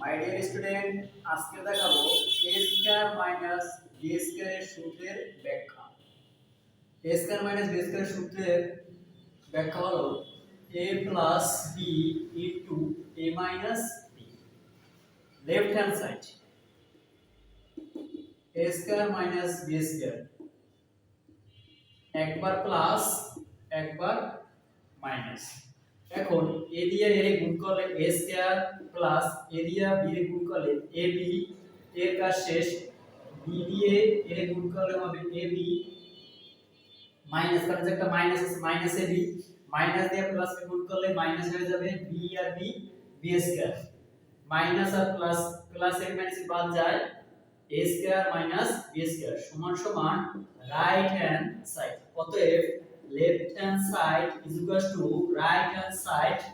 My dear student আজকে দেখাবো a square minus b স্কয়ারের সূত্রের ব্যাখ্যা। A স্কয়ার মাইনাস b স্কয়ারের সূত্রের ব্যাখ্যা হলো a plus b into a minus b left hand side a square minus b square একবার প্লাস একবার মাইনাস এখন এ দিয়ে এ গুণ করলে এ স্কয়ার প্লাস এ দিয়ে বি এ গুণ করলে এ বি এর কাজ শেষ। বি দিয়ে এ গুণ করলে হবে এ বি মাইনাস কারণ একটা মাইনাস আছে মাইনাস এ বি মাইনাস দিয়ে প্লাস কে গুণ করলে মাইনাস হয়ে যাবে বি আর বি বি স্কয়ার মাইনাস আর প্লাস প্লাস এর মাইনাস বাদ যায়? A square minus B square সমান সমান রাইট হ্যান্ড সাইড অতএব hand side is equal to right hand side.